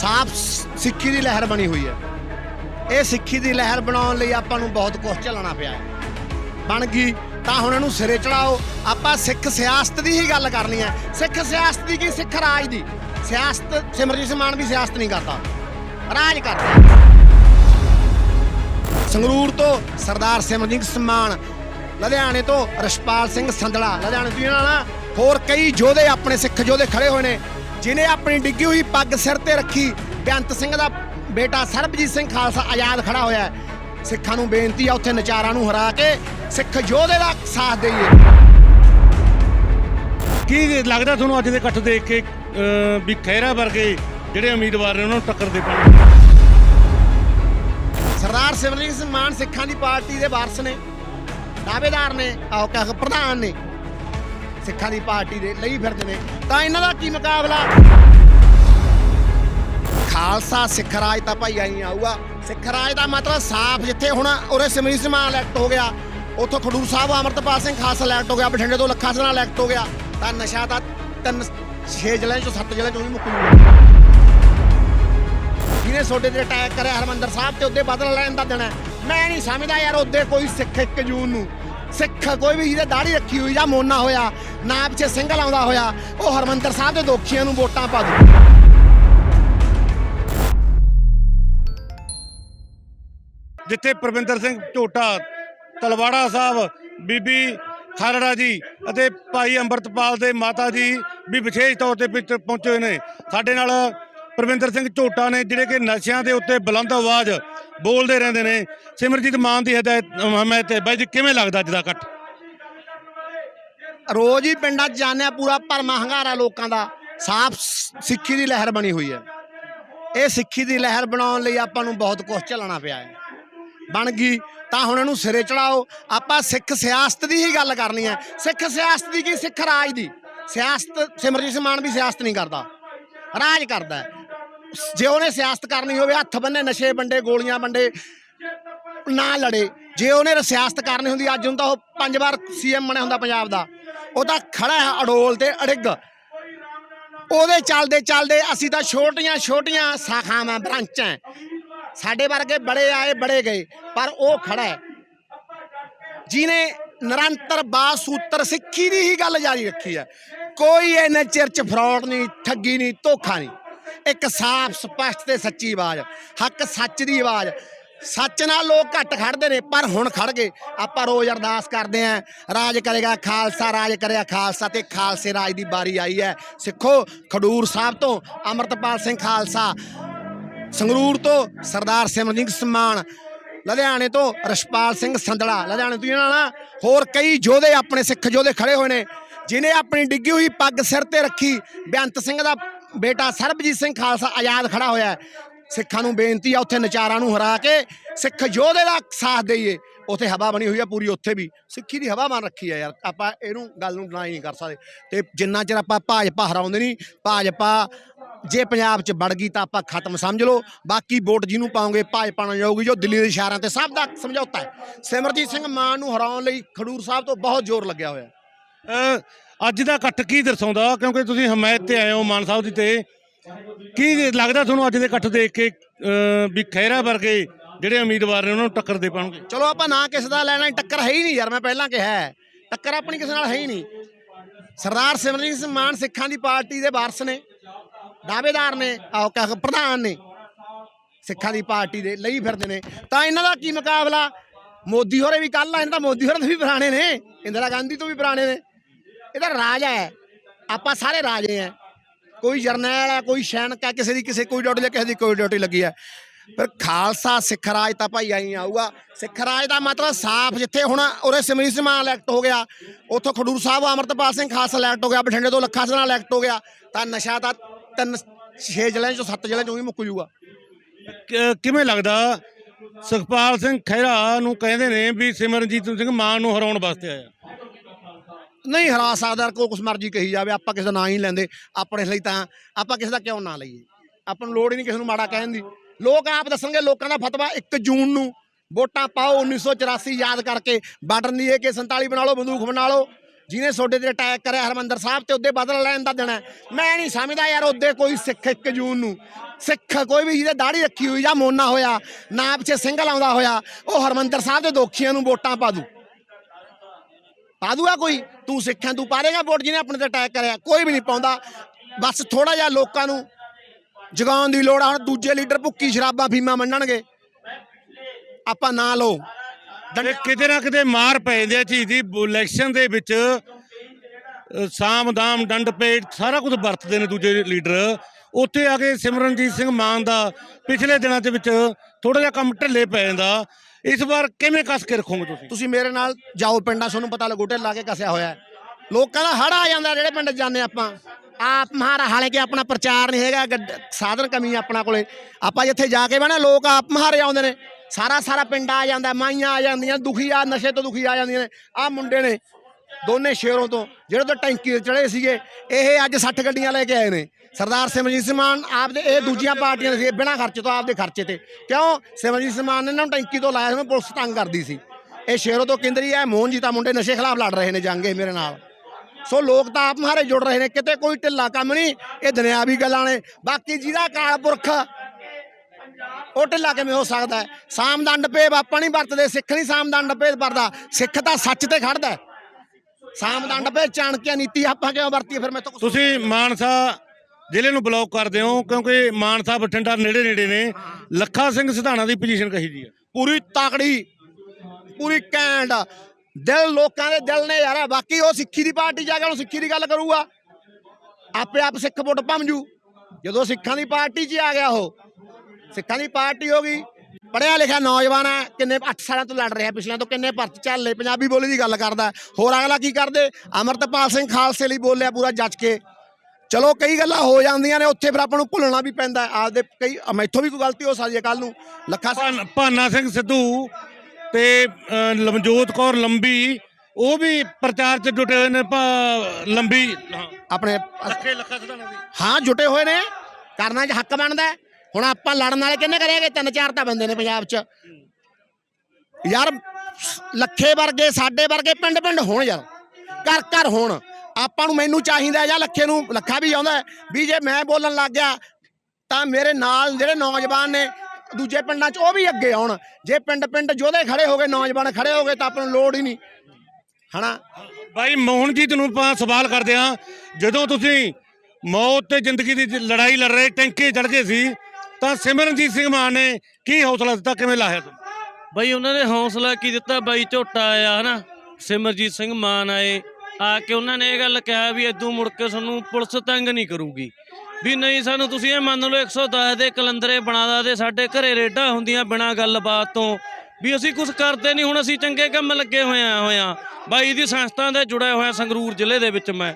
ਸਾਫ਼ ਸਿੱਖੀ ਦੀ ਲਹਿਰ ਬਣੀ ਹੋਈ ਹੈ। ਇਹ ਸਿੱਖੀ ਦੀ ਲਹਿਰ ਬਣਾਉਣ ਲਈ ਆਪਾਂ ਨੂੰ ਬਹੁਤ ਕੁਝ ਝੱਲਣਾ ਪਿਆ ਹੈ। ਬਣ ਗਈ, ਤਾਂ ਹੁਣ ਇਹਨੂੰ ਸਿਰੇ ਚੜਾਓ। ਆਪਾਂ ਸਿੱਖ ਸਿਆਸਤ ਦੀ ਹੀ ਗੱਲ ਕਰਨੀ ਹੈ। ਸਿੱਖ ਸਿਆਸਤ ਦੀ ਕੀ ਸਿੱਖ ਰਾਜ ਦੀ? ਸਿਆਸਤ, ਸਿਮਰਜੀਤ ਸਿੰਘ ਮਾਨ ਵੀ ਸਿਆਸਤ ਨਹੀਂ ਕਰਦਾ। ਰਾਜ ਕਰਦਾ। ਸੰਗਰੂਰ ਤੋਂ ਸਰਦਾਰ ਸਿਮਰਜੀਤ ਸਿੰਘ ਮਾਨ, ਲੁਧਿਆਣੇ ਤੋਂ ਰਸ਼ਪਾਲ ਸਿੰਘ ਸੰਧੜਾ। ਲੁਧਿਆਣੇ ਤੋਂ ਇਹਨਾਂ ਨਾਲ ਹੋਰ ਕਈ ਯੋਧੇ ਆਪਣੇ ਸਿੱਖ ਯੋਧੇ ਖੜੇ ਹੋਏ ਨੇ। ਜਿਨੇ ਆਪਣੀ ਡਿੱਗੀ ਹੋਈ ਪੱਗ ਸਿਰ ਤੇ ਰੱਖੀ ਬੇਅੰਤ ਸਿੰਘ ਦਾ ਬੇਟਾ ਸਰਬਜੀਤ ਸਿੰਘ ਖਾਲਸਾ ਆਜ਼ਾਦ ਖੜਾ ਹੋਇਆ ਹੈ। ਸਿੱਖਾਂ ਨੂੰ ਬੇਨਤੀ ਆ ਉੱਥੇ ਨਚਾਰਾਂ ਨੂੰ ਹਰਾ ਕੇ ਸਿੱਖ ਯੋਧੇ ਦਾ ਸਾਥ ਦੇਈਏ। ਕੀ ਲੱਗਦਾ ਤੁਹਾਨੂੰ ਅੱਜ ਦੇ ਇਕੱਠ ਦੇਖ ਕੇ ਵੀ ਖਹਿਰਾ ਵਰਗੇ ਜਿਹੜੇ ਉਮੀਦਵਾਰ ਨੇ ਉਹਨਾਂ ਨੂੰ ਟੱਕਰ ਦੇ ਪਾਉਣਗੇ ਸਰਦਾਰ ਸਿਮਰਜੀਤ ਸਿੰਘ ਮਾਨ ਸਿੱਖਾਂ ਦੀ ਪਾਰਟੀ ਦੇ ਵਾਰਸ ਨੇ ਦਾਅਵੇਦਾਰ ਨੇ ਆਹ ਕਹ ਪ੍ਰਧਾਨ ਨੇ। ਸਿੱਖਾਂ ਦੀ ਪਾਰਟੀ ਦੇ ਲਈ ਫਿਰਦੇ ਨੇ। ਤਾਂ ਇਹਨਾਂ ਦਾ ਕੀ ਮੁਕਾਬਲਾ? ਖਾਲਸਾ ਸਿੱਖ ਰਾਜ ਤਾਂ ਭਾਈ ਆਈ ਆਊਗਾ। ਸਿੱਖ ਰਾਜ ਦਾ ਮਤਲਬ ਸਾਫ਼ ਜਿੱਥੇ ਹੁਣ ਉਰੇ ਸਿਮਰਜੀਤ ਸਿੰਘ ਇਲੈਕਟ ਹੋ ਗਿਆ। ਉੱਥੋਂ ਖਡੂਰ ਸਾਹਿਬ, ਅਮਰਤਪਾਲ ਸਿੰਘ ਖਾਲਸਾ ਇਲੈਕਟ ਹੋ ਗਿਆ। ਬਠਿੰਡੇ ਤੋਂ ਲੱਖਾ ਸਿੰਘ ਇਲੈਕਟ ਹੋ ਗਿਆ। ਤਾਂ ਨਸ਼ਾ ਤਾਂ ਤਿੰਨ, ਛੇ ਜ਼ਿਲ੍ਹਿਆਂ ਚੋਂ ਸੱਤ ਜ਼ਿਲ੍ਹਿਆਂ ਚੋਂ ਵੀ ਮੁੱਕ ਜੂਗਾ। ਜਿਹਨੇ ਤੁਹਾਡੇ ਤੇ ਅਟੈਕ ਕਰਿਆ ਹਰਮੰਦਰ ਸਾਹਿਬ ਤੇ ਉਹਦੇ ਬਦਲ ਲੈਣ ਦਾ ਦੇਣਾ ਮੈਂ ਨਹੀਂ ਸਮਝਦਾ ਯਾਰ ਉਹਦੇ ਕੋਈ ਸਿੱਖ ਇੱਕ ਜੂਨ ਨੂੰ। ਸਿੱਖ ਕੋਈ ਵੀ ਜਿਹਦੇ ਦਾੜੀ ਰੱਖੀ ਹੋਈ ਜਾਂ ਮੋਨਾ ਹੋਇਆ, ਨਾ ਪਿੱਛੇ ਸਿੰਘ ਲਾਉਂਦਾ ਹੋਇਆ, ਉਹ ਹਰਮੰਦਰ ਸਾਹਿਬ ਦੇ ਦੋਖੀਆਂ ਨੂੰ ਵੋਟਾਂ ਪਾ ਦੂ ਜਿੱਥੇ ਪ੍ਰਵਿੰਦਰ ਸਿੰਘ ਝੋਟਾ, ਤਲਵਾੜਾ ਸਾਹਿਬ, ਬੀਬੀ ਖਾਲੜਾ ਜੀ ਅਤੇ ਭਾਈ ਅੰਮ੍ਰਿਤਪਾਲ ਦੇ ਮਾਤਾ ਜੀ ਵੀ ਵਿਸ਼ੇਸ਼ ਤੌਰ ਤੇ ਪਹੁੰਚੇ ਹੋਏ ਨੇ। ਸਾਡੇ ਨਾਲ ਪ੍ਰਵਿੰਦਰ ਸਿੰਘ ਝੋਟਾ ਨੇ, ਜਿਹੜੇ ਕਿ ਨਸ਼ਿਆਂ ਦੇ ਉੱਤੇ ਬੁਲੰਦ ਆਵਾਜ਼ ਬੋਲਦੇ ਰਹਿੰਦੇ ਨੇ। ਸਿਮਰਜੀਤ ਮਾਨ ਦੀ ਹਦਾਇਤ, ਹਮਾਇਤ ਬਾਈ ਜੀ, ਕਿਵੇਂ ਲੱਗਦਾ ਅੱਜ ਦਾ ਇਕੱਠ? ਰੋਜ਼ ਹੀ ਪਿੰਡਾਂ 'ਚ ਜਾਂਦੇ ਆ, ਪੂਰਾ ਭਰਮਾ ਹੰਗਾਰਾ ਲੋਕਾਂ ਦਾ। ਸਾਫ਼ ਸਿੱਖੀ ਦੀ ਲਹਿਰ ਬਣੀ ਹੋਈ ਹੈ। ਇਹ ਸਿੱਖੀ ਦੀ ਲਹਿਰ ਬਣਾਉਣ ਲਈ ਆਪਾਂ ਨੂੰ ਬਹੁਤ ਕੁਝ ਝੱਲਣਾ ਪਿਆ ਹੈ। ਬਣ ਗਈ, ਤਾਂ ਹੁਣ ਇਹਨੂੰ ਸਿਰੇ ਚੜਾਓ। ਆਪਾਂ ਸਿੱਖ ਸਿਆਸਤ ਦੀ ਹੀ ਗੱਲ ਕਰਨੀ ਹੈ। ਸਿੱਖ ਸਿਆਸਤ ਦੀ ਕੀ, ਸਿੱਖ ਰਾਜ ਦੀ? ਸਿਆਸਤ, ਸਿਮਰਜੀਤ ਮਾਨ ਵੀ ਸਿਆਸਤ ਨਹੀਂ ਕਰਦਾ। ਰਾਜ ਕਰਦਾ ਜੇ ਉਹਨੇ ਸਿਆਸਤ ਕਰਨੀ ਹੋਵੇ, ਹੱਥ ਬੰਨੇ, ਨਸ਼ੇ ਵੰਡੇ, ਗੋਲੀਆਂ ਵੰਡੇ, ਨਾ ਲੜੇ। ਜੇ ਉਹਨੇ ਸਿਆਸਤ ਕਰਨੀ ਹੁੰਦੀ, ਅੱਜ ਹੁੰਦਾ ਉਹ ਪੰਜ ਵਾਰ ਸੀਐਮ ਬਣਿਆ ਹੁੰਦਾ ਪੰਜਾਬ ਦਾ। ਉਹ ਤਾਂ ਖੜਾ ਹੈ ਅਡੋਲ ਤੇ ਅੜਿੱਗ। ਉਹਦੇ ਚੱਲਦੇ ਚੱਲਦੇ ਅਸੀਂ ਤਾਂ ਛੋਟੀਆਂ ਛੋਟੀਆਂ ਸਾਖਾਵਾਂ ਬ੍ਰਾਂਚਾਂ ਸਾਡੇ ਵਰਗੇ ਬੜੇ ਆਏ, ਬੜੇ ਗਏ, ਪਰ ਉਹ ਖੜਾ ਹੈ ਜਿਨੇ ਨਿਰੰਤਰ ਬਾਸੂਤਰ ਸਿੱਖੀ ਦੀ ਹੀ ਗੱਲ ਜਾਰੀ ਰੱਖੀ ਹੈ ਕੋਈ ਇਹਨੇ ਚਿਰ ਚ ਫਰਾਡ ਨਹੀਂ, ਠੱਗੀ ਨਹੀਂ, ਧੋਖਾ ਨਹੀਂ। ਇੱਕ ਸਾਫ਼ ਸਪਸ਼ਟ ਤੇ ਸੱਚੀ ਆਵਾਜ਼, ਹੱਕ ਸੱਚ ਦੀ ਆਵਾਜ਼। ਸੱਚ ਨਾਲ ਲੋਕ ਘੱਟ ਖੜਦੇ ਨੇ, ਪਰ ਹੁਣ ਖੜ ਗਏ। ਆਪਾਂ ਰੋਜ਼ ਅਰਦਾਸ ਕਰਦੇ ਆਂ, ਰਾਜ ਕਰੇਗਾ ਖਾਲਸਾ, ਰਾਜ ਕਰਿਆ ਖਾਲਸਾ ਤੇ ਖਾਲਸੇ ਰਾਜ ਦੀ ਵਾਰੀ ਆਈ ਹੈ। ਸਿੱਖੋ, ਖਡੂਰ ਸਾਹਿਬ ਤੋਂ ਅਮਰਤਪਾਲ ਸਿੰਘ ਖਾਲਸਾ, ਸੰਗਰੂਰ ਤੋਂ ਸਰਦਾਰ ਸਿਮਰਜੀਤ ਸਿੰਘ ਮਾਨ ਲੁਧਿਆਣੇ ਤੋਂ ਰਸ਼ਪਾਲ ਸਿੰਘ ਸੰਧੜਾ ਲੁਧਿਆਣੇ ਤੋਂ ਇਹਨਾਂ ਨਾਲ ਹੋਰ ਕਈ ਯੋਧੇ, ਆਪਣੇ ਸਿੱਖ ਯੋਧੇ ਖੜੇ ਹੋਏ ਨੇ, ਜਿਨੇ ਆਪਣੀ ਡਿੱਗੀ ਹੋਈ ਪੱਗ ਸਿਰ ਤੇ ਰੱਖੀ, ਬੇਅੰਤ ਸਿੰਘ ਦਾ ਬੇਟਾ ਸਰਬਜੀਤ ਸਿੰਘ ਖਾਲਸਾ ਆਜ਼ਾਦ ਖੜਾ ਹੋਇਆ ਸਿੱਖਾਂ ਨੂੰ ਬੇਨਤੀ ਆ, ਉੱਥੇ ਨਚਾਰਾਂ ਨੂੰ ਹਰਾ ਕੇ ਸਿੱਖ ਯੋਧੇ ਦਾ ਸਾਥ ਦੇਈਏ। ਉੱਥੇ ਹਵਾ ਬਣੀ ਹੋਈ ਆ ਪੂਰੀ, ਉੱਥੇ ਵੀ। ਸਿੱਖੀ ਦੀ ਹਵਾ ਬਣ ਰੱਖੀ ਆ ਯਾਰ, ਆਪਾਂ ਇਹਨੂੰ ਗੱਲ ਨੂੰ ਡਿਨਾਈ ਨਹੀਂ ਕਰ ਸਕਦੇ। ਤੇ ਜਿੰਨਾ ਚਿਰ ਆਪਾਂ ਭਾਜਪਾ ਹਰਾਉਂਦੇ ਨਹੀਂ, ਭਾਜਪਾ ਜੇ ਪੰਜਾਬ 'ਚ ਵੜ ਗਈ ਤਾਂ ਆਪਾਂ ਖਤਮ, ਸਮਝ ਲਓ। ਬਾਕੀ ਵੋਟ ਜਿਹਨੂੰ ਪਾਉਂਗੇ, ਭਾਜਪਾ ਨੂੰ ਜਾਊਗੀ, ਜੋ ਦਿੱਲੀ ਦੇ ਇਸ਼ਾਰਿਆਂ ਤੇ ਸਭ ਦਾ ਸਮਝੌਤਾ ਹੈ। ਸਿਮਰਜੀਤ ਸਿੰਘ ਮਾਨ ਨੂੰ ਹਰਾਉਣ ਲਈ ਖਡੂਰ ਸਾਹਿਬ ਤੋਂ ਬਹੁਤ ਜ਼ੋਰ ਲੱਗਿਆ ਹੋਇਆ। ਅੱਜ ਦਾ ਇਕੱਠ ਕੀ ਦਰਸਾਉਂਦਾ? ਕਿਉਂਕਿ ਤੁਸੀਂ ਹਮਾਇਤ ਤੇ ਆਏ ਹੋ ਮਾਨ ਸਾਹਿਬ ਦੀ ਤੇ। ਕੀ ਲੱਗਦਾ ਤੁਹਾਨੂੰ ਅੱਜ ਦੇ ਇਕੱਠ ਦੇਖ ਕੇ ਵੀ ਖਹਿਰਾ ਵਰਗੇ ਜਿਹੜੇ ਉਮੀਦਵਾਰ ਨੇ ਉਹਨਾਂ ਨੂੰ ਟੱਕਰ ਦੇ ਪਾਉਣਗੇ? ਚਲੋ, ਆਪਾਂ ਨਾ ਕਿਸੇ ਦਾ ਲੈਣਾ ਟੱਕਰ ਹੈ ਹੀ ਨਹੀਂ ਯਾਰ, ਮੈਂ ਪਹਿਲਾਂ ਕਿਹਾ ਹੈ। ਟੱਕਰ ਆਪਣੀ ਕਿਸੇ ਨਾਲ ਹੈ ਹੀ ਨਹੀਂ। ਸਰਦਾਰ ਸਿਮਰਜੀਤ ਸਿੰਘ ਮਾਨ ਸਿੱਖਾਂ ਦੀ ਪਾਰਟੀ ਦੇ ਵਾਰਸ ਨੇ, ਦਾਅਵੇਦਾਰ ਨੇ ਆਹ ਕਹ ਪ੍ਰਧਾਨ ਨੇ, ਸਿੱਖਾਂ ਦੀ ਪਾਰਟੀ ਦੇ ਲਈ ਫਿਰਦੇ ਨੇ। ਤਾਂ ਇਹਨਾਂ ਦਾ ਕੀ ਮੁਕਾਬਲਾ? ਮੋਦੀ ਹੋਰੇ ਵੀ ਕੱਲ ਆ, ਇਹਨਾਂ ਮੋਦੀ ਹੋਰਾਂ ਤੋਂ ਵੀ ਪੁਰਾਣੇ ਨੇ, ਇੰਦਰਾ ਗਾਂਧੀ ਤੋਂ ਵੀ ਪੁਰਾਣੇ ਨੇ। ਇਹਦਾ ਰਾਜ ਹੈ। ਆਪਾਂ ਸਾਰੇ ਰਾਜੇ ਆ ਕੋਈ ਜਰਨੈਲ ਹੈ, ਕੋਈ ਸੈਨਿਕ ਹੈ, ਕਿਸੇ ਦੀ ਕਿਸੇ ਕੋਈ ਡਿਊਟੀ ਜਾਂ ਕਿਸੇ ਦੀ ਕੋਈ ਡਿਊਟੀ ਲੱਗੀ ਹੈ। ਪਰ ਖਾਲਸਾ ਸਿੱਖ ਰਾਜ ਤਾਂ ਭਾਈ ਆਈ ਆਊਗਾ। ਸਿੱਖ ਰਾਜ ਦਾ ਮਤਲਬ ਸਾਫ਼ ਜਿੱਥੇ ਹੁਣ ਉਰੇ ਸਿਮਰਜੀਤ ਸਿੰਘ ਮਾਨ ਇਲੈਕਟ ਹੋ ਗਿਆ, ਉੱਥੋਂ ਖਡੂਰ ਸਾਹਿਬ, ਅਮਰਤਪਾਲ ਸਿੰਘ ਖਾਲਸਾ ਇਲੈਕਟ ਹੋ ਗਿਆ, ਬਠਿੰਡੇ ਤੋਂ ਲੱਖਾ ਸਿੰਘ ਇਲੈਕਟ ਹੋ ਗਿਆ, ਤਾਂ ਨਸ਼ਾ ਤਾਂ ਤਿੰਨ, ਛੇ ਜ਼ਿਲ੍ਹਿਆਂ ਚੋਂ ਸੱਤ ਜ਼ਿਲ੍ਹਿਆਂ ਚੋਂ ਹੀ ਮੁੱਕ ਜੂਗਾ ਕਿਵੇਂ ਲੱਗਦਾ? ਸੁਖਪਾਲ ਸਿੰਘ ਖਹਿਰਾ ਨੂੰ ਕਹਿੰਦੇ ਨੇ ਵੀ ਸਿਮਰਨਜੀਤ ਸਿੰਘ ਮਾਨ ਨੂੰ ਹਰਾਉਣ ਵਾਸਤੇ ਆਇਆ। ਨਹੀਂ ਹਰਾ ਸਕਦਾ ਕੋਈ ਕੁਛ ਮਰਜ਼ੀ ਕਹੀ ਜਾਵੇ, ਆਪਾਂ ਕਿਸੇ ਦਾ ਨਾਂ ਹੀ ਲੈਂਦੇ, ਆਪਣੇ ਲਈ ਤਾਂ ਆਪਾਂ ਕਿਸੇ ਦਾ ਕਿਉਂ ਨਾਂ ਲਈਏ? ਆਪਾਂ ਨੂੰ ਲੋੜ ਹੀ ਨਹੀਂ ਕਿਸੇ ਨੂੰ ਮਾੜਾ ਕਹਿਣ ਦੀ। ਲੋਕ ਆਪ ਦੱਸਣਗੇ ਲੋਕਾਂ ਦਾ ਫਤਵਾ 1 ਜੂਨ ਨੂੰ। ਵੋਟਾਂ ਪਾਓ 1984 ਯਾਦ ਕਰਕੇ। ਬਾਰਡਰ ਦੀ AK 47 ਬਣਾ ਲਓ, ਬੰਦੂਕ ਬਣਾ ਲਓ। ਜਿਹਨੇ ਤੁਹਾਡੇ ਤੇ ਅਟੈਕ ਕਰਿਆ ਹਰਮੰਦਰ ਸਾਹਿਬ ਤੇ ਉਹਦੇ ਬਦਲ ਲੈਣ ਦਾ ਦੇਣਾ। ਮੈਂ ਨਹੀਂ ਸਮਝਦਾ ਯਾਰ ਉਹਦੇ ਕੋਈ ਸਿੱਖ 1 ਜੂਨ ਨੂੰ। ਸਿੱਖ ਕੋਈ ਵੀ ਜਿਹਦੇ ਦਾੜੀ ਰੱਖੀ ਹੋਈ ਜਾਂ ਮੋਨਾ ਹੋਇਆ, ਨਾ ਪਿੱਛੇ ਸਿੰਘ ਲਾਉਂਦਾ ਹੋਇਆ, ਉਹ ਹਰਮੰਦਰ ਸਾਹਿਬ ਦੇ ਦੋਖੀਆਂ ਨੂੰ ਵੋਟਾਂ ਪਾ ਦੂ। ਪਾ ਦੂਗਾ ਕੋਈ? ਤੂੰ ਸਿੱਖਾਂ ਤੂੰ ਪਾਰੇਗਾ ਵੋਟ ਜਿਹਨੇ ਆਪਣੇ ਤੇ ਅਟੈਕ ਕਰਿਆ। ਕੋਈ ਵੀ ਨਹੀਂ ਪਾਉਂਦਾ। ਬਸ ਥੋੜਾ ਜਿਹਾ ਲੋਕਾਂ ਨੂੰ ਜਗਾਉਣ ਦੀ ਲੋੜ ਆ। ਹੁਣ ਦੂਜੇ ਲੀਡਰ ਭੁੱਕੀ ਸ਼ਰਾਬਾਂ ਫੀਮਾ ਮੰਨਣਗੇ। ਆਪਾਂ ਨਾ ਲਓ। ਤੇ ਕਿਤੇ ਨਾ ਕਿਤੇ ਮਾਰ ਪੈ ਜਾਂਦੀ ਹੈ ਚੀਜ਼ ਦੀ। ਇਲੈਕਸ਼ਨ ਦੇ ਵਿੱਚ ਅ, ਸਾਮ ਦਾਮ ਡੰਡ ਪੇਟ ਸਾਰਾ ਕੁਝ ਵਰਤਦੇ ਨੇ ਦੂਜੇ ਲੀਡਰ। ਉੱਥੇ ਆ ਕੇ ਸਿਮਰਨਜੀਤ ਸਿੰਘ ਮਾਨ ਦਾ ਪਿਛਲੇ ਦਿਨਾਂ ਦੇ ਵਿੱਚ ਥੋੜਾ ਜਿਹਾ ਕੰਮ ਢਿੱਲੇ ਪੈ ਜਾਂਦਾ। ਇਸ ਵਾਰ ਕਿਵੇਂ ਕੱਸ ਕੇ ਰੱਖੋਗੇ ਤੁਸੀਂ? ਤੁਸੀਂ ਮੇਰੇ ਨਾਲ ਜਾਓ ਪਿੰਡਾਂ, ਤੁਹਾਨੂੰ ਪਤਾ ਲੱਗੂ ਲਾ ਕੇ ਕੱਸਿਆ ਹੋਇਆ ਲੋਕਾਂ ਦਾ ਹੜ ਆ ਜਾਂਦਾ, ਜਿਹੜੇ ਪਿੰਡ 'ਚ ਜਾਂਦੇ ਆਪਾਂ। ਆਪ ਮਹਾਰਾ ਹਾਲੇ ਕਿ ਆਪਣਾ ਪ੍ਰਚਾਰ ਨਹੀਂ ਹੈਗਾ, ਗੱਡ- ਸਾਧਨ ਕਮੀ ਆਪਣਾ ਕੋਲੇ। ਆਪਾਂ ਜਿੱਥੇ ਜਾ ਕੇ ਬਣਾ ਲੋਕ ਆਪ ਮਹਾਰੇ ਆਉਂਦੇ ਨੇ। ਸਾਰਾ ਸਾਰਾ ਪਿੰਡ ਆ ਜਾਂਦਾ, ਮਾਈਆਂ ਆ ਜਾਂਦੀਆਂ, ਦੁਖੀ ਆ, ਨਸ਼ੇ ਤੋਂ ਦੁਖੀ ਆ ਜਾਂਦੀਆਂ ਨੇ। ਆ ਮੁੰਡੇ ਨੇ, ਦੋਨੇ ਸ਼ੇਰੋਂ ਤੋਂ, ਜਿਹੜੇ ਤੋਂ ਟੈਂਕੀ ਤੇ ਚੜੇ ਸੀਗੇ, ਇਹ ਅੱਜ 60 ਗੱਡੀਆਂ ਲੈ ਕੇ ਆਏ ਨੇ। ਸਰਦਾਰ ਸਿਮਰਜੀਤ ਸਿੰਘ ਮਾਨ ਆਪਦੇ ਇਹ ਦੂਜੀਆਂ ਪਾਰਟੀਆਂ ਦੇ ਸੀ ਬਿਨਾਂ ਖਰਚੇ ਤੋਂ ਆਪਦੇ ਖਰਚੇ ਤੇ। ਕਿਉਂ? ਸਿਮਰਜੀਤ ਸਿੰਘ ਮਾਨ ਨੇ ਇਹਨਾਂ ਨੂੰ ਟੈਂਕੀ ਤੋਂ ਲਾਇਆ ਸੀ ਪੁਲਿਸ ਤੰਗ ਕਰਦੀ ਸੀ। ਇਹ ਸ਼ੇਰੋ ਤੋਂ ਕੇਂਦਰੀ ਹੈ ਮੋਹਨ ਜੀਤਾ ਮੁੰਡੇ ਨਸ਼ੇ ਖਿਲਾਫ ਲੜ ਰਹੇ ਨੇ ਜੰਗ, ਇਹ ਮੇਰੇ ਨਾਲ। ਸੋ ਲੋਕ ਤਾਂ ਆਪ ਮਹਾਰੇ ਜੁੜ ਰਹੇ ਨੇ, ਕਿਤੇ ਕੋਈ ਢਿੱਲਾ ਕੰਮ ਨਹੀਂ, ਇਹ ਦੁਨਿਆਵੀ ਗੱਲਾਂ ਨੇ। ਬਾਕੀ ਜਿਹਦਾ ਕਾਲ ਪੁਰਖ ਉਹ ਢਿੱਲਾ ਕਿਵੇਂ ਹੋ ਸਕਦਾ ਸਾਮਦੰਡ ਸਾਮ ਪੇ ਆਪਾਂ ਨਹੀਂ ਵਰਤਦੇ, ਸਿੱਖ ਨਹੀਂ ਸਾਮਦੰਡ ਪੇ ਵਰਦਾ ਸਿੱਖ ਤਾਂ ਸੱਚ ਤੇ ਖੜਦਾ ਸਾਮਦੰਡ ਸਾਮ ਪੇ ਚਾਣਕਿਆ ਨੀਤੀ ਆਪਾਂ ਕਿਉਂ ਵਰਤੀਏ ਫਿਰ ਮੈਂ ਤੁਸੀਂ ਮਾਨਸਾ ਜ਼ਿਲ੍ਹੇ ਨੂੰ ਬਲੌਕ ਕਰਦੇ ਹੋ, ਕਿਉਂਕਿ ਮਾਨਸਾ ਬਠਿੰਡਾ ਨੇੜੇ ਨੇੜੇ ਨੇ। ਲੱਖਾ ਸਿੰਘ ਸਿਧਾਣਾ ਦੀ ਪੋਜੀਸ਼ਨ ਕਹੀ ਜੀ ਹੈ ਪੂਰੀ ਤਾਕੜੀ, ਪੂਰੀ ਕੈਂਡ ਦਿਲ ਲੋਕਾਂ ਦੇ ਦਿਲ ਨੇ ਯਾਰ ਬਾਕੀ ਉਹ ਸਿੱਖੀ ਦੀ ਪਾਰਟੀ ਜਾ ਕੇ ਉਹ ਸਿੱਖੀ ਦੀ ਗੱਲ ਕਰੂਗਾ। ਆਪੇ ਆਪ ਸਿੱਖ ਵੋਟ ਭੰਜੂ ਜਦੋਂ ਸਿੱਖਾਂ ਦੀ ਪਾਰਟੀ 'ਚ ਆ ਗਿਆ ਉਹ, ਸਿੱਖਾਂ ਦੀ ਪਾਰਟੀ ਹੋ ਗਈ। ਪੜਿਆ ਲਿਖਿਆ ਨੌਜਵਾਨ ਹੈ ਕਿੰਨੇ 8 ਸਾਲਾਂ ਤੋਂ ਲੜ ਰਿਹਾ ਪਿਛਲਿਆਂ ਤੋਂ ਕਿੰਨੇ ਭਰਤ ਝੱਲੇ ਪੰਜਾਬੀ ਬੋਲੀ ਦੀ ਗੱਲ ਕਰਦਾ। ਹੋਰ ਅਗਲਾ ਕੀ ਕਰਦੇ? ਅਮਰਤਪਾਲ ਸਿੰਘ ਖਾਲਸੇ ਲਈ ਬੋਲਿਆ ਪੂਰਾ ਜੱਜ ਕੇ। ਚਲੋ ਕਈ ਗੱਲਾਂ ਹੋ ਜਾਂਦੀਆਂ ਨੇ ਉੱਥੇ ਫਿਰ ਆਪਾਂ ਨੂੰ ਭੁੱਲਣਾ ਵੀ ਪੈਂਦਾ ਹੈ। ਆਪਦੇ ਕਈ ਮੈਥੋਂ ਵੀ ਕੋਈ ਗਲਤੀ ਹੋ ਸਕਦੀ ਹੈ ਕੱਲ ਨੂੰ। ਲੱਖਾ ਸਿੰਘ ਭਾਨ- ਭਾਨਾ ਸਿੰਘ ਸਿੱਧੂ ਤੇ ਅ, ਲਮਜੋਤ ਕੌਰ ਲੰਬੀ ਉਹ ਵੀ ਪ੍ਰਚਾਰ 'ਚ ਜੁਟੇ ਹੋਏ ਨੇ ਭਾ- ਲੰਬੀ। ਆਪਣੇ ਲੱਖੇ ਲੱਖਾ ਸਿਧਾਣਾ ਦੀ ਹਾਂ ਜੁਟੇ ਹੋਏ ਨੇ। ਕਰਨਾ ਚ ਹੱਕ ਬਣਦਾ ਹੈ। ਹੁਣ ਆਪਾਂ ਲੜਨ ਵਾਲੇ ਕਿੰਨੇ ਕਰਿਆਗੇ ਤਿੰਨ ਚਾਰ ਤਾਂ ਬੰਦੇ ਨੇ ਪੰਜਾਬ 'ਚ। ਯਾਰ ਲੱਖੇ ਵਰਗੇ ਸਾਡੇ ਵਰਗੇ ਪਿੰਡ ਪਿੰਡ ਹੋਣ ਯਾਰ। ਘਰ ਘਰ ਹੋਣ। ਆਪਾਂ ਨੂੰ ਮੈਨੂੰ ਚਾਹੀਦਾ ਜਾਂ ਲੱਖੇ ਨੂੰ ਲੱਖਾ ਵੀ ਆਉਂਦਾ ਵੀ ਜੇ ਮੈਂ ਬੋਲਣ ਲੱਗ ਗਿਆ ਤਾਂ ਮੇਰੇ ਨਾਲ ਜਿਹੜੇ ਨੌਜਵਾਨ ਨੇ ਦੂਜੇ ਪਿੰਡਾਂ 'ਚ ਉਹ ਵੀ ਅੱਗੇ ਆਉਣ। ਜੇ ਪਿੰਡ ਪਿੰਡ ਜੋਧੇ ਖੜੇ ਹੋ ਗਏ ਨੌਜਵਾਨ ਖੜੇ ਹੋ ਗਏ ਤਾਂ ਆਪਾਂ ਨੂੰ ਲੋੜ ਹੀ ਨਹੀਂ। ਹਨਾ? ਬਾਈ ਮੋਹਨਜੀਤ ਨੂੰ ਆਪਾਂ ਸਵਾਲ ਕਰਦੇ ਹਾਂ। ਜਦੋਂ ਤੁਸੀਂ ਮੌਤ ਤੇ ਜ਼ਿੰਦਗੀ ਦੀ ਲੜਾਈ ਲੜ ਰਹੇ ਟੈਂਕੇ ਚੜ ਗਏ ਸੀ ਤਾਂ ਸਿਮਰਨਜੀਤ ਸਿੰਘ ਮਾਨ ਨੇ ਕੀ ਹੌਸਲਾ ਦਿੱਤਾ? ਕਿਵੇਂ ਲਾਇਆ ਤੁਹਾਨੂੰ? ਬਈ ਉਹਨਾਂ ਨੇ ਹੌਸਲਾ ਕੀ ਦਿੱਤਾ? ਬਾਈ ਝੋਟਾ ਆਇਆ ਹਨਾ? ਸਿਮਰਜੀਤ ਸਿੰਘ ਮਾਨ ਆਏ। ਆ ਕੇ ਉਹਨਾਂ ਨੇ ਇਹ ਗੱਲ ਕਿਹਾ ਵੀ ਇਦੋਂ ਮੁੜ ਕੇ ਸਾਨੂੰ ਪੁਲਿਸ ਤੰਗ ਨਹੀਂ ਕਰੂਗੀ। ਵੀ ਨਹੀਂ ਸਾਨੂੰ ਤੁਸੀਂ ਇਹ ਮੰਨ ਲਓ 110 ਦੇ ਕਲੰਦਰੇ ਬਣਾਦਾ ਤੇ ਸਾਡੇ ਘਰੇ ਰੇਡਾਂ ਹੁੰਦੀਆਂ ਬਿਨਾਂ ਗੱਲਬਾਤ ਤੋਂ। ਵੀ ਅਸੀਂ ਕੁਝ ਕਰਦੇ ਨਹੀਂ, ਹੁਣ ਅਸੀਂ ਚੰਗੇ ਕੰਮ ਲੱਗੇ ਹੋਏ ਆ ਹੋਇਆ ਬਾਈ ਦੀ ਸੰਸਥਾ ਦੇ ਜੁੜਿਆ ਹੋਇਆ ਸੰਗਰੂਰ ਜ਼ਿਲ੍ਹੇ ਦੇ ਵਿੱਚ ਮੈਂ,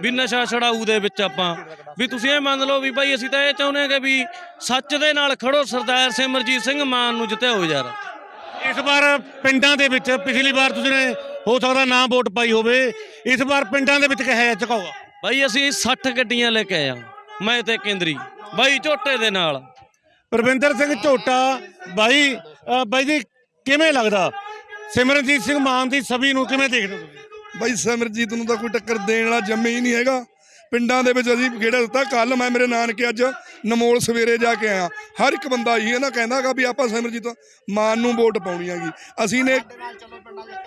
ਵੀ ਨਸ਼ਾ ਛਡਾਊ ਦੇ ਵਿੱਚ ਆਪਾਂ। ਵੀ ਤੁਸੀਂ ਇਹ ਮੰਨ ਲਓ ਵੀ ਬਾਈ ਅਸੀਂ ਤਾਂ ਇਹ ਚਾਹੁੰਦੇ ਹਾਂ ਕਿ ਵੀ ਸੱਚ ਦੇ ਨਾਲ ਖੜੋ ਸਰਦਾਰ ਸਿਮਰਜੀਤ ਸਿੰਘ ਮਾਨ ਨੂੰ ਜਿੱਤਿਓ ਯਾਰ। ਇਸ ਵਾਰ ਪਿੰਡਾਂ ਦੇ ਵਿੱਚ ਪਿਛਲੀ ਵਾਰ ਤੁਸੀਂ ਨੇ ਹੋ ਸਕਦਾ ਨਾ ਵੋਟ ਪਾਈ ਹੋਵੇ। ਇਸ ਵਾਰ ਪਿੰਡਾਂ ਦੇ ਵਿੱਚ ਕਿਹਾ ਚਕਾਵਾ ਬਾਈ ਅਸੀਂ 60 ਗੱਡੀਆਂ ਲੈ ਕੇ ਆਏ ਆ ਮੈਂ ਤੇ ਕੇਂਦਰੀ। ਬਾਈ ਝੋਟੇ ਦੇ ਨਾਲ। ਪ੍ਰਵਿੰਦਰ ਸਿੰਘ ਝੋਟਾ ਬਾਈ ਬਾਈ ਜੀ ਕਿਵੇਂ ਲੱਗਦਾ? ਸਿਮਰਨਜੀਤ ਸਿੰਘ ਮਾਨ ਦੀ ਛਵੀ ਨੂੰ ਕਿਵੇਂ ਦੇਖਦੇ ਹੋ ਤੁਸੀਂ? ਬਾਈ ਸਿਮਰਜੀਤ ਨੂੰ ਤਾਂ ਕੋਈ ਟੱਕਰ ਦੇਣ ਵਾਲਾ ਜੰਮੇ ਹੀ ਨਹੀਂ ਹੈਗਾ। ਪਿੰਡਾਂ ਦੇ ਵਿੱਚ ਅਸੀਂ ਗੇੜਾ ਦਿੱਤਾ। ਕੱਲ ਮੈਂ ਮੇਰੇ ਨਾਨਕੇ ਅੱਜ ਨਮੋਲ ਸਵੇਰੇ ਜਾ ਕੇ ਆਇਆ। ਹਰ ਇੱਕ ਬੰਦਾ ਹੀ ਹੈ ਨਾ ਕਹਿੰਦਾਗਾ ਵੀ ਆਪਾਂ ਸਿਮਰਜੀਤ ਮਾਨ ਨੂੰ ਵੋਟ ਪਾਉਣੀ ਹੈਗੀ। ਅਸੀਂ ਨੇ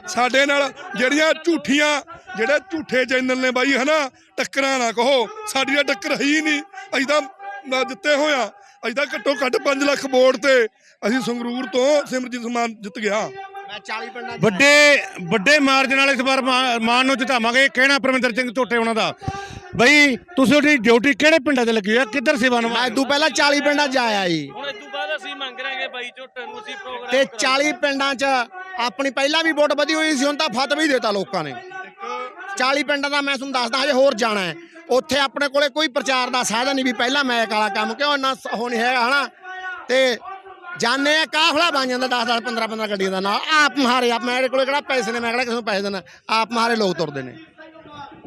ਸਾਡੇ ਨਾਲ ਜਿਹੜੀਆਂ ਝੂਠੀਆਂ ਜਿਹੜੇ ਝੂਠੇ ਚੈਨਲ ਨੇ ਬਾਈ ਹਨਾ ਟੱਕਰਾਂ ਨਾ ਕਹੋ। ਸਾਡੀ ਤਾਂ ਟੱਕਰ ਹੈ ਹੀ ਨਹੀਂ। ਅਸੀਂ ਤਾਂ ਨਾ ਜਿੱਤੇ ਹੋਇਆ। ਅਸੀਂ ਤਾਂ ਘੱਟੋ ਘੱਟ 5 ਲੱਖ ਵੋਟ ਤੇ ਅਸੀਂ ਸੰਗਰੂਰ ਤੋਂ ਸਿਮਰਜੀਤ ਮਾਨ ਜਿੱਤ ਗਿਆ। ਮੈਂ 40 ਪਿੰਡਾਂ 'ਚ ਵੱਡੇ ਵੱਡੇ ਮਾਰਜਨ ਨਾਲ ਇਸ ਵਾਰ ਮਾ- ਮਾਨ ਨੂੰ ਜਿਤਾਵਾਂਗੇ। ਇਹ ਕਹਿਣਾ ਪ੍ਰਵਿੰਦਰ ਸਿੰਘ ਝੋਟੇ ਉਹਨਾਂ ਦਾ। ਬਈ ਤੁਸੀਂ ਉਹਦੀ ਡਿਊਟੀ ਕਿਹੜੇ ਪਿੰਡਾਂ ਤੇ ਲੱਗੀ ਹੋਈ ਕਿੱਧਰ ਸੇਵਾ ਮੈਂ ਨਿਭਾ ਇਦੋਂ ਪਹਿਲਾਂ 40 ਪਿੰਡਾਂ 'ਚ ਆਇਆ ਜੀ। ਹੁਣ ਇਦੋਂ ਬਾਅਦ ਅਸੀਂ ਮੰਗ ਰਾਂਗੇ ਬਾਈ ਝੋਟੇ ਨੂੰ ਅਸੀਂ ਪ੍ਰੋਗਰਾਮ ਤੇ 40 ਪਿੰਡਾਂ 'ਚ ਆਪਣੀ ਪਹਿਲਾਂ ਵੀ ਵੋਟ ਵਧੀ ਹੋਈ ਸੀ ਹੁਣ ਤਾਂ ਫਤਿਹ ਵੀ ਦੇਤਾ ਲੋਕਾਂ ਨੇ। 40 ਪਿੰਡਾਂ ਦਾ ਮੈਂ ਤੁਹਾਨੂੰ ਦੱਸਦਾ ਹਜੇ ਹੋਰ ਜਾਣਾ ਹੈ। ਉੱਥੇ ਆਪਣੇ ਕੋਲੇ ਕੋਈ ਪ੍ਰਚਾਰ ਦਾ ਸਾਧਨ ਨਹੀਂ ਵੀ ਪਹਿਲਾਂ ਮੈਕ ਵਾਲਾ ਕੰਮ ਕਿਉਂ ਇੰਨਾ ਸ- ਉਹ ਨਹੀਂ ਹੈਗਾ ਹਨਾ? ਤੇ ਜਾਣੇ ਆ ਕਾਫਲਾ ਬਣ ਜਾਂਦਾ 10 10 15 15 ਗੱਡੀਆਂ ਦਾ ਨਾਲ। ਆਪ ਮਹਾਰੇ ਆਪ ਮੇਰੇ ਕੋਲੇ ਕਿਹੜਾ ਪੈਸੇ ਨੇ ਮੈਂ ਕਿਹੜਾ ਕਿਸੇ ਨੂੰ ਪੈਸੇ ਦੇਣਾ ਆਪ ਮਹਾਰੇ ਲੋਕ ਤੁਰਦੇ ਨੇ।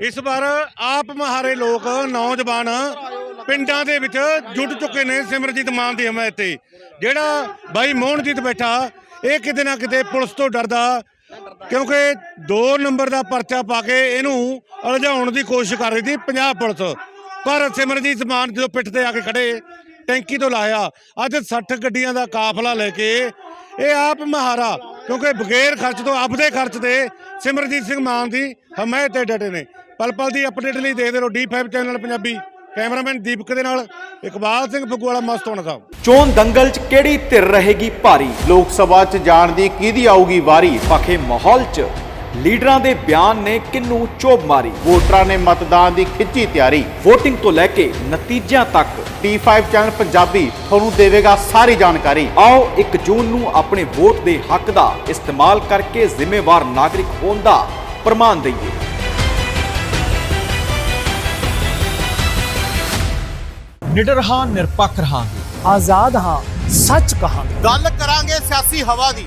ਇਸ ਵਾਰ ਆਪ ਮਹਾਰੇ ਲੋਕ, ਨੌਜਵਾਨ ਪਿੰਡਾਂ ਦੇ ਵਿੱਚ ਜੁਟ ਚੁੱਕੇ ਨੇ ਸਿਮਰਜੀਤ ਮਾਨ ਦੀ ਹਮਾਇਤ ਤੇ। ਜਿਹੜਾ ਬਾਈ ਮੋਹਨਜੀਤ ਬੈਠਾ, ਇਹ ਕਿਤੇ ਨਾ ਕਿਤੇ ਪੁਲਿਸ ਤੋਂ ਡਰਦਾ, ਕਿਉਂਕਿ 2 ਨੰਬਰ ਦਾ ਪਰਚਾ ਪਾ ਕੇ ਇਹਨੂੰ ਉਲਝਾਉਣ ਦੀ ਕੋਸ਼ਿਸ਼ ਕਰ ਰਹੀ ਸੀ ਪੰਜਾਬ ਪੁਲਿਸ। ਪਰ ਸਿਮਰਜੀਤ ਮਾਨ ਜਦੋਂ ਪਿੱਠ ਤੇ ਆ ਕੇ ਖੜੇ, ਟੈਂਕੀ ਤੋਂ ਲਾਇਆ, ਅੱਜ 60 ਗੱਡੀਆਂ ਦਾ ਕਾਫਲਾ ਲੈ ਕੇ ਇਹ ਆਪ ਮਹਾਰਾ, ਕਿਉਂਕਿ ਬਗੈਰ ਖਰਚ ਤੋਂ, ਆਪਦੇ ਖਰਚ ਤੇ ਸਿਮਰਜੀਤ ਸਿੰਘ ਮਾਨ ਦੀ ਹਮਾਇਤ ਤੇ ਡਟੇ ਨੇ। ਪਲ ਪਲ ਦੀ ਅਪਡੇਟ ਲਈ ਦੇਖਦੇ ਰਹੋ D5 channel Punjabi. Cameraman Deepak ਦੇ ਨਾਲ ਇਕਬਾਲ ਸਿੰਘ ਫਗਵਾਲਾ ਮਸਤੋਣਾ ਸਾਹਿਬ ਚੋਣ ਦੰਗਲ 'ਚ ਕਿਹੜੀ ਧਿਰ ਰਹੇਗੀ ਭਾਰੀ? ਲੋਕ ਸਭਾ 'ਚ ਜਾਣ ਦੀ ਕਿਹਦੀ ਆਊਗੀ ਵਾਰੀ? ਪਖੇ ਮਾਹੌਲ 'ਚ ਲੀਡਰਾਂ ਦੇ ਬਿਆਨ ਨੇ ਕਿੰਨੂੰ ਚੋਬ ਮਾਰੀ? ਵੋਟਰਾਂ ਨੇ ਮਤਦਾਨ ਦੀ ਖਿੱਚੀ ਤਿਆਰੀ। VOTING ਤੋਂ ਲੈ ਕੇ ਨਤੀਜਿਆਂ ਤੱਕ T5 ਚੈਨਲ ਪੰਜਾਬੀ ਤੁਹਾਨੂੰ ਦੇਵੇਗਾ ਸਾਰੀ ਜਾਣਕਾਰੀ। ਆਓ 1 ਜੂਨ ਨੂੰ ਆਪਣੇ ਵੋਟ ਦੇ ਹੱਕ ਦਾ ਇਸਤੇਮਾਲ ਕਰਕੇ ਜ਼ਿੰਮੇਵਾਰ ਨਾਗਰਿਕ ਹੋਣ ਦਾ ਪ੍ਰਮਾਣ ਦਈਏ। ਨਿਡਰ ਹਾਂ ਨਿਰਪੱਖ ਰਹਾਂਗੇ। ਆਜ਼ਾਦ ਹਾਂ ਸੱਚ ਕਹਾਂਗੇ। ਗੱਲ ਕਰਾਂਗੇ ਸਿਆਸੀ ਹਵਾ ਦੀ।